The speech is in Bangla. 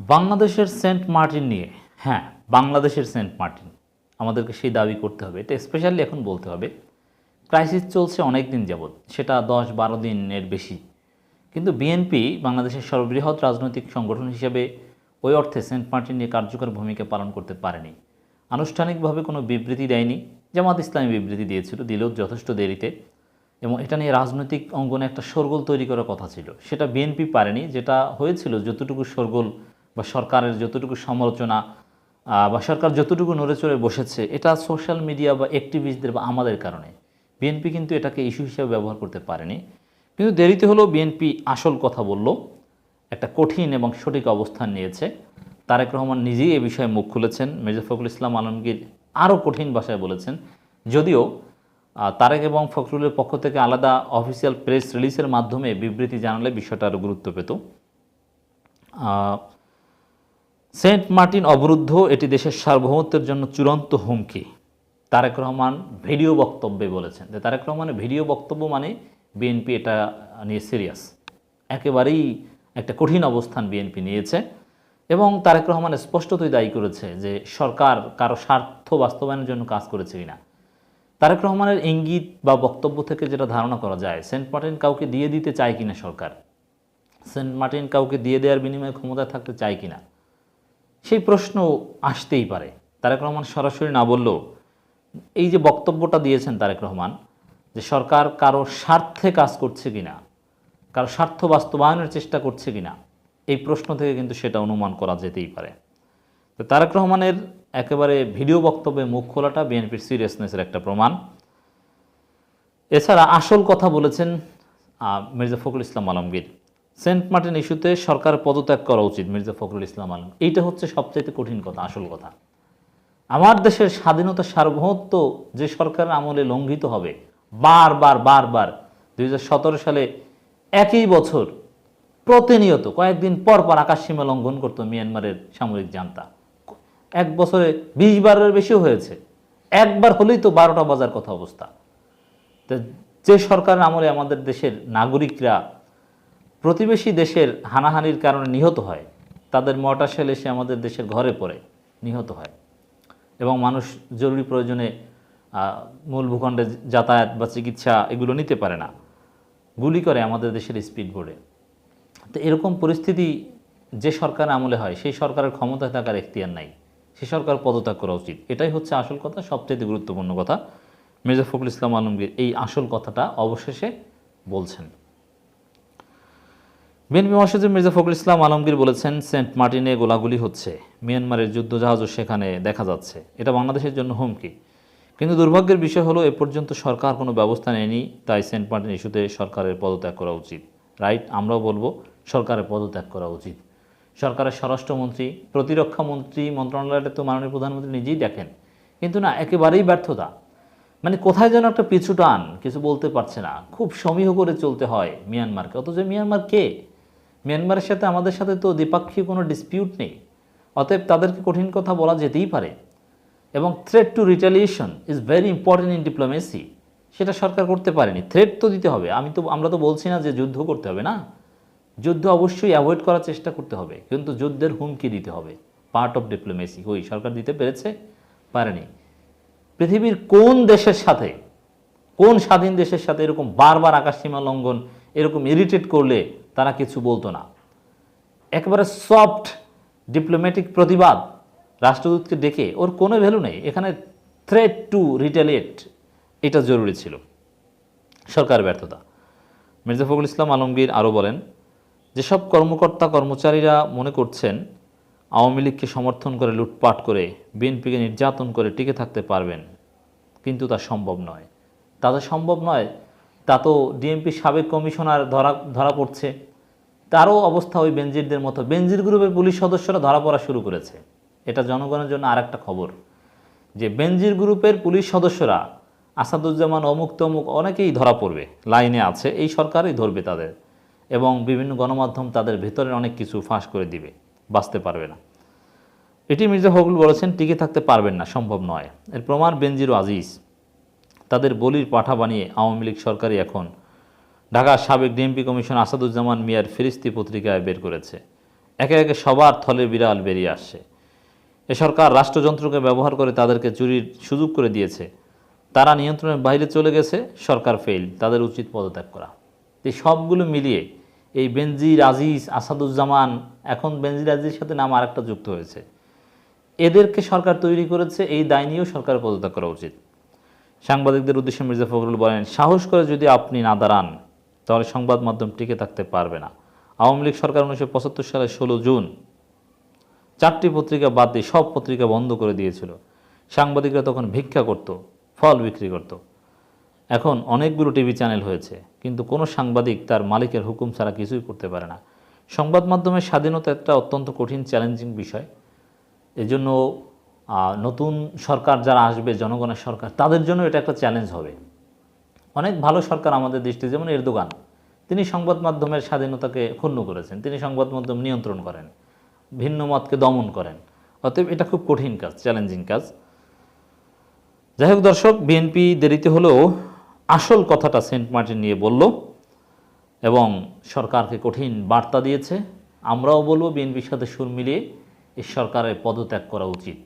বাংলাদেশের সেন্ট মার্টিন নিয়ে হ্যাঁ বাংলাদেশের সেন্ট মার্টিন। আমাদেরকে সেই দাবি করতে হবে। এটা স্পেশালি এখন বলতে হবে। ক্রাইসিস চলছে অনেক দিন যাবৎ। সেটা দশ বারো দিনের বেশি। কিন্তু বিএনপি বাংলাদেশের সর্ববৃহৎ রাজনৈতিক সংগঠন হিসেবে ওই অর্থে সেন্ট মার্টিন নিয়ে কার্যকর ভূমিকা পালন করতে পারেনি। আনুষ্ঠানিকভাবে কোনো বিবৃতি দেয়নি। জামাত ইসলামী বিবৃতি দিয়েছিল, দিলেও যথেষ্ট দেরিতে। এবং এটা নিয়ে রাজনৈতিক অঙ্গনে একটা শোরগোল তৈরি করার কথা ছিল। সেটা বিএনপি পারেনি। যেটা হয়েছিল, যতটুকু শোরগোল বা সরকারের যতটুকু সমালোচনা বা সরকার যতটুকু নড়ে চড়ে বসেছে, এটা সোশ্যাল মিডিয়া বা অ্যাক্টিভিস্টদের বা আমাদের কারণে। বিএনপি কিন্তু এটাকে ইস্যু হিসেবে ব্যবহার করতে পারেনি। কিন্তু দেরিতে হলেও বিএনপি আসল কথা বলল, একটা কঠিন এবং সঠিক অবস্থান নিয়েছে। তারেক রহমান নিজেই এ বিষয়ে মুখ খুলেছেন। মির্জা ফখরুল ইসলাম আলমগীর আরও কঠিন ভাষায় বলেছেন। যদিও তারেক এবং ফখরুলের পক্ষ থেকে আলাদা অফিসিয়াল প্রেস রিলিজের মাধ্যমে বিবৃতি জানালে বিষয়টা আরও গুরুত্ব পেত। সেন্ট মার্টিন অবরুদ্ধ এটি দেশের সার্বভৌমত্বের জন্য চূড়ান্ত হুমকি। তারেক রহমান ভিডিও বক্তব্যে বলেছেন যে তারেক রহমানের ভিডিও বক্তব্য মানে বিএনপি এটা নিয়ে সিরিয়াস। একেবারেই একটা কঠিন অবস্থান বিএনপি নিয়েছে এবং তারেক রহমান স্পষ্টতই দায়ী করেছে যে সরকার কারও স্বার্থ বাস্তবায়নের জন্য কাজ করেছে কিনা। তারেক রহমানের ইঙ্গিত বা বক্তব্য থেকে যেটা ধারণা করা যায়, সেন্ট মার্টিন কাউকে দিয়ে দিতে চায় কিনা সরকার? সেন্ট মার্টিন কাউকে দিয়ে দেওয়ার বিনিময়ে ক্ষমতা থাকতে চায় কিনা? সেই প্রশ্ন আসতেই পারে। তারেক রহমান সরাসরি না বললেও এই যে বক্তব্যটা দিয়েছেন তারেক রহমান যে সরকার কারও স্বার্থে কাজ করছে কিনা, কারও স্বার্থ বাস্তবায়নের চেষ্টা করছে কিনা, এই প্রশ্ন থেকে কিন্তু সেটা অনুমান করা যেতেই পারে। তো তারেক রহমানের একেবারে ভিডিও বক্তব্যে মুখ খোলাটা বিএনপির সিরিয়াসনেসের একটা প্রমাণ। এছাড়া আসল কথা বলেছেন মির্জা ফখরুল ইসলাম আলমগীর। সেন্ট মার্টিন ইস্যুতে সরকার পদত্যাগ করা উচিত মির্জা ফখরুল ইসলাম আলম। এইটা হচ্ছে সবচাইতে কঠিন কথা, আসল কথা। আমার দেশের স্বাধীনতা সার্বভৌমত্ব যে সরকারের আমলে লঙ্ঘিত হবে, বারবার বারবার দু হাজার সতেরো সালে একই বছর প্রতিনিয়ত কয়েকদিন পর পর আকাশসীমা লঙ্ঘন করতো মিয়ানমারের সামরিক জান্তা। এক বছরে বিশ বারের বেশিও হয়েছে। একবার হলেই তো বারোটা বাজার কথা অবস্থা। যে সরকারের আমলে আমাদের দেশের নাগরিকরা প্রতিবেশী দেশের হানাহানির কারণে নিহত হয়, তাদের মর্টার শেল এসে আমাদের দেশের ঘরে পড়ে, নিহত হয়। এবং মানুষ জরুরি প্রয়োজনে মূল ভূখণ্ডে যাতায়াত বা চিকিৎসা এগুলো নিতে পারে না। গুলি করে আমাদের দেশের স্পিড বোর্ডে তো এরকম পরিস্থিতি যে সরকার আমলে হয়, সেই সরকারের ক্ষমতায় থাকার এখতিয়ার নাই। সে সরকার পদত্যাগ করা উচিত। এটাই হচ্ছে আসল কথা সবচেয়ে গুরুত্বপূর্ণ কথা। মির্জা ফখরুল ইসলাম আলমগীর এই আসল কথাটা অবশেষে বলছেন। বিএনপি মহাসচিব মির্জা ফখরুল ইসলাম আলমগীর বলেছেন, সেন্ট মার্টিনে গোলাগুলি হচ্ছে। মিয়ানমারের যুদ্ধজাহাজও সেখানে দেখা যাচ্ছে। এটা বাংলাদেশের জন্য হুমকি। কিন্তু দুর্ভাগ্যের বিষয় হলো, এ পর্যন্ত সরকার কোনো ব্যবস্থা নেয়নি, তাই সেন্ট মার্টিন ইস্যুতে সরকারের পদত্যাগ করা উচিত। রাইট, আমরাও বলব, সরকারের পদত্যাগ করা উচিত। সরকারের স্বরাষ্ট্রমন্ত্রী, প্রতিরক্ষা মন্ত্রী মন্ত্রণালয়টা তো মাননীয় প্রধানমন্ত্রী নিজেই দেখেন। কিন্তু না, একেবারেই ব্যর্থতা। মানে কোথায় যেন একটা পিছু টান, কিছু বলতে পারছে না। খুব সমীহ করে চলতে হয় মিয়ানমারকে। অথচ মিয়ানমার কে? মিয়ানমারের সাথে আমাদের সাথে তো দ্বিপাক্ষিক কোনো ডিসপিউট নেই। অতএব তাদেরকে কঠিন কথা বলা যেতেই পারে। এবং threat to retaliation is very important in diplomacy সেটা সরকার করতে পারেনি। থ্রেট তো দিতে হবে। আমি তো, আমরা তো বলছি না যে যুদ্ধ করতে হবে, না? যুদ্ধ অবশ্যই অ্যাভয়েড করার চেষ্টা করতে হবে। কিন্তু যুদ্ধের হুমকি দিতে হবে। পার্ট অফ ডিপ্লোমেসি ওই সরকার দিতে পেরেছে? পারেনি। পৃথিবীর কোন দেশের সাথে, কোন স্বাধীন দেশের সাথে এরকম বারবার আকাশসীমা লঙ্ঘন, এরকম ইরিটেট করলে তারা কিছু বলতো না। একেবারে সফট ডিপ্লোম্যাটিক প্রতিবাদ রাষ্ট্রদূতকে ডেকে ওর কোনো ভ্যালু নেই। এখানে থ্রেট টু রিটালিয়েট এটা জরুরি ছিল। সরকার ব্যর্থতা। মির্জা ফখরুল ইসলাম আলমগীর আরও বলেন, যেসব কর্মকর্তা, কর্মচারীরা মনে করছেন আওয়ামী লীগকে সমর্থন করে লুটপাট করে, বিএনপিকে নির্যাতন করে টিকে থাকতে পারবেন, কিন্তু তা সম্ভব নয়। তাদের সম্ভব নয় তা তো ডিএমপি সাবেক কমিশনার ধরা ধরা পড়ছে। তারও অবস্থা ওই বেনজিরদের মতো। বেনজির গ্রুপের পুলিশ সদস্যরা ধরা পড়া শুরু করেছে। এটা জনগণের জন্য আর একটা খবর, যে বেনজির গ্রুপের পুলিশ সদস্যরা আসাদুজ্জামান, অমুক তমুক অনেকেই ধরা পড়বে, লাইনে আছে, এই সরকারই ধরবে তাদের এবং বিভিন্ন গণমাধ্যম তাদের ভেতরের অনেক কিছু ফাঁস করে দিবে, বাঁচতে পারবে না। এটি মির্জা ফখরুল বলেছেন, টিকে থাকতে পারবেন না, সম্ভব নয়। এর প্রমাণ বেনজির আজিজ। তাদের বলির পাঠা বানিয়ে আওয়ামী লীগ সরকারই এখন। ঢাকার সাবেক ডিএমপি কমিশন আসাদুজ্জামান মিয়ার ফিরিস্তি পত্রিকায় বের করেছে। একে একে সবার থলে বিড়াল বেরিয়ে আসছে। এ সরকার রাষ্ট্রযন্ত্রকে ব্যবহার করে তাদেরকে চুরির সুযোগ করে দিয়েছে। তারা নিয়ন্ত্রণের বাইরে চলে গেছে, সরকার ফেল তাদের উচিত পদত্যাগ করা। এই সবগুলো মিলিয়ে এই বেনজির আজিজ আসাদুজ্জামান, এখন বেনজির আজিজের সাথে নাম আরেকটা যুক্ত হয়েছে। এদেরকে সরকার তৈরি করেছে, এই দায় নিয়েও সরকার পদত্যাগ করা উচিত। সাংবাদিকদের উদ্দেশ্যে মির্জা ফখরুল বলেন, সাহস করে যদি আপনি না দাঁড়ান, তাহলে সংবাদ মাধ্যম টিকে থাকতে পারবে না। আওয়ামী লীগ সরকার উনিশশো পঁচাত্তর সালের ষোলো জুন চারটি পত্রিকা বাদ দিয়ে সব পত্রিকা বন্ধ করে দিয়েছিল। সাংবাদিকরা তখন ভিক্ষা করত, ফল বিক্রি করত। এখন অনেকগুলো টিভি চ্যানেল হয়েছে, কিন্তু কোনো সাংবাদিক তার মালিকের হুকুম ছাড়া কিছুই করতে পারে না। সংবাদ মাধ্যমের স্বাধীনতা একটা অত্যন্ত কঠিন চ্যালেঞ্জিং বিষয়। এজন্য নতুন সরকার যারা আসবে, জনগণের সরকার, তাদের জন্য এটা একটা চ্যালেঞ্জ হবে। অনেক ভালো সরকার আমাদের দৃষ্টি যেমন এরদোগান। তিনি সংবাদ মাধ্যমের স্বাধীনতাকে ক্ষুণ্ণ করেছেন। তিনি সংবাদ মাধ্যম নিয়ন্ত্রণ করেন, ভিন্ন মতকে দমন করেন। অতএব এটা খুব কঠিন কাজ চ্যালেঞ্জিং কাজ। যাই হোক দর্শক বিএনপি দেরিতে হলেও আসল কথাটা সেন্ট মার্টিন নিয়ে বলল এবং সরকারকে কঠিন বার্তা দিয়েছে। আমরাও বলব বিএনপির সাথে সুর মিলিয়ে এই সরকারের পদত্যাগ করা উচিত।